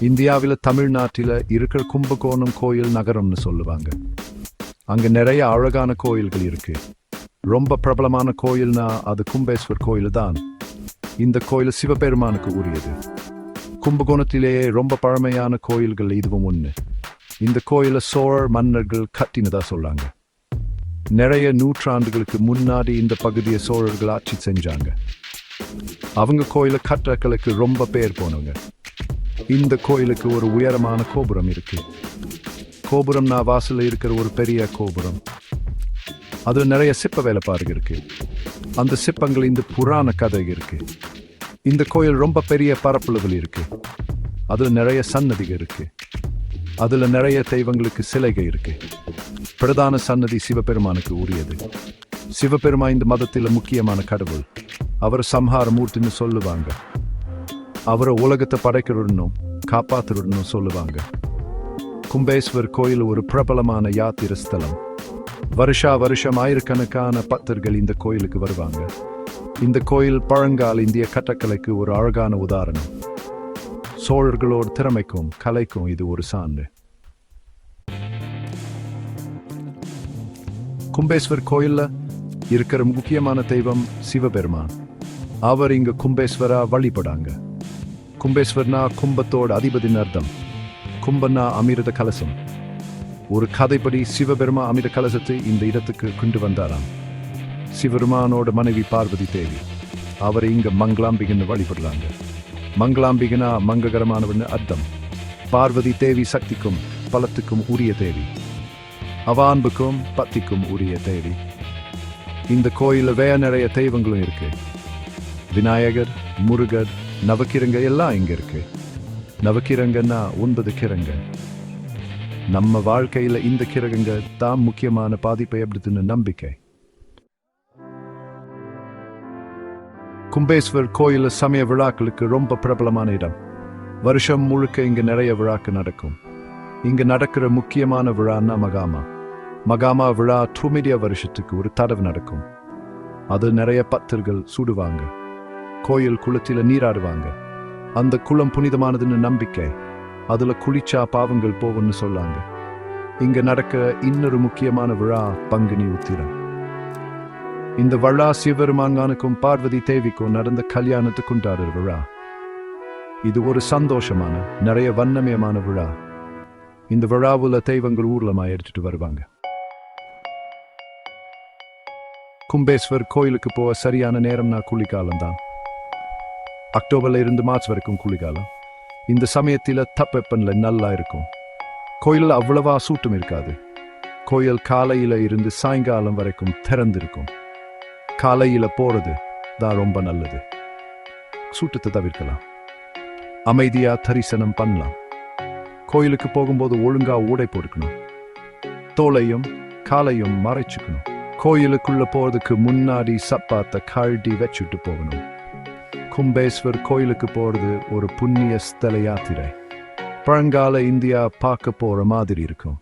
இந்தியாவில் தமிழ்நாட்டில் இருக்கிற கும்பகோணம் கோயில் நகரம்னு சொல்லுவாங்க. அங்கே நிறைய அழகான கோயில்கள் இருக்கு. ரொம்ப பிரபலமான கோயில்னா அது கும்பேஸ்வர் கோயில் தான். இந்த கோயில் சிவபெருமானுக்கு உரியது. கும்பகோணத்திலேயே ரொம்ப பழமையான கோயில்கள் இதுவும் ஒன்று இந்த கோயிலை சோழர் மன்னர்கள் கட்டினதா சொல்றாங்க நிறைய நூற்றாண்டுகளுக்கு முன்னாடி இந்த பகுதியை சோழர்கள் ஆட்சி செஞ்சாங்க. அவங்க கோயிலை கட்டக்களுக்கு ரொம்ப பேர் போனவங்க. இந்த கோயிலுக்கு ஒரு உயரமான கோபுரம் இருக்கு. கோபுரம்னா வாசல்ல இருக்கிற ஒரு பெரிய கோபுரம். அது நிறைய சிற்ப வேலைப்பாடு இருக்கு. அந்த சிற்பங்கள் இந்த புராண கதை இருக்கு. இந்த கோயில் ரொம்ப பெரிய பரப்பளவில் இருக்கு. அதுல நிறைய சன்னதிகள் இருக்கு. அதுல நிறைய தெய்வங்களுக்கு சிலைகள் இருக்கு. பிரதான சன்னதி சிவபெருமானுக்கு உரியது. சிவபெருமா இந்த மதத்தில் முக்கியமான கடவுள். அவர் சம்ஹார மூர்த்தின்னு சொல்லுவாங்க. அவரை உலகத்தை படைக்கிறனும் காப்பாத்துறனும் சொல்லுவாங்க. கும்பேஸ்வர் கோயில் ஒரு பிரபலமான யாத்திர ஸ்தலம். வருஷா வருஷம் ஆயிரக்கணக்கான பக்தர்கள் இந்த கோயிலுக்கு வருவாங்க. இந்த கோயில் பழங்கால் இந்திய கட்டக்கலைக்கு ஒரு அழகான உதாரணம். சோழர்களோட திறமைக்கும் கலைக்கும் இது ஒரு சான்று. கும்பேஸ்வர் கோயில்ல இருக்கிற முக்கியமான தெய்வம் சிவபெருமான். அவர் இங்க கும்பேஸ்வரா வழிபடாங்க. கும்பேஸ்வர்னா கும்பத்தோட அதிபதின் அர்த்தம். கும்பன்னா அமிர்த கலசம். ஒரு கதைப்படி சிவபெருமா அமிர்த கலசத்தை இந்த இடத்துக்கு கொண்டு வந்தாராம். சிவபெருமானோட மனைவி பார்வதி தேவி. அவரை இங்க மங்களாம்பிகன்னு வழிபடுறாங்க. மங்களாம்பிகனா மங்ககரமானவன்னு அர்த்தம். பார்வதி தேவி சக்திக்கும் பலத்துக்கும் உரிய தேவி. அவான்புக்கும் பத்திக்கும் உரிய தேவி. இந்த கோயிலில் வேற நிறைய தெய்வங்களும் இருக்கு. விநாயகர் முருகர் நவக்கிரங்க எல்லாம் இங்க இருக்கு. நவக்கிரங்கன்னா ஒன்பது கிரங்க. நம்ம வாழ்க்கையில இந்த கிரகங்க தான் முக்கியமான பாதிப்பை ஏற்படுத்துன்னு நம்பிக்கை. கும்பேஸ்வர் கோயில சமய விழாக்களுக்கு ரொம்ப பிரபலமான இடம். வருஷம் முழுக்க இங்க நிறைய விழாக்கு நடக்கும். இங்க நடக்கிற முக்கியமான விழான்னா மகாமா. மகாமா விழா துமிடிய வருஷத்துக்கு ஒரு தடவை நடக்கும். அது நிறைய பக்தர்கள் சூடுவாங்க. கோயில் குளத்தில் நீராடுவாங்க. அந்த குளம் புனிதமானதுன்னு நம்பிக்கை. அதுல குளிச்சா பாவங்கள் போகும்னு சொல்லாங்க. இங்க நடக்க இன்னொரு முக்கியமான விழா பங்குனி உத்திரம். இந்த விழா சிவபெருமாங்கானுக்கும் பார்வதி தேவிக்கும் நடந்த கல்யாணத்துக்குண்டாடு விழா. இது ஒரு சந்தோஷமான நிறைய வண்ணமயமான விழா. இந்த விழாவுல தெய்வங்கள் ஊர்லமா எடுத்துட்டு வருவாங்க. கும்பேஸ்வர் கோயிலுக்கு போக சரியான நேரம்னா குளிக்காலம்தான். அக்டோபர்ல இருந்து மார்ச் வரைக்கும் குளிர்காலம். இந்த சமயத்தில் தப்பெப்பனில் நல்லா இருக்கும். கோயில் அவ்வளவா சூட்டம் இருக்காது. கோயில் காலையில இருந்து சாயங்காலம் வரைக்கும் திறந்திருக்கும். காலையில போறது தான் ரொம்ப நல்லது. சூட்டத்தை தவிர்க்கலாம். அமைதியா தரிசனம் பண்ணலாம். கோயிலுக்கு போகும்போது ஒழுங்கா ஊடை போட்டுக்கணும். தோலையும் காலையும் மறைச்சுக்கணும். கோயிலுக்குள்ள போறதுக்கு முன்னாடி சப்பாத்தை கழட்டி வச்சுட்டு போகணும். கும்பேஸ்வர் கோயிலுக்கு போறது ஒரு புண்ணிய ஸ்தல யாத்திரை. பழங்கால இந்தியா பார்க்க போற மாதிரி இருக்கும்.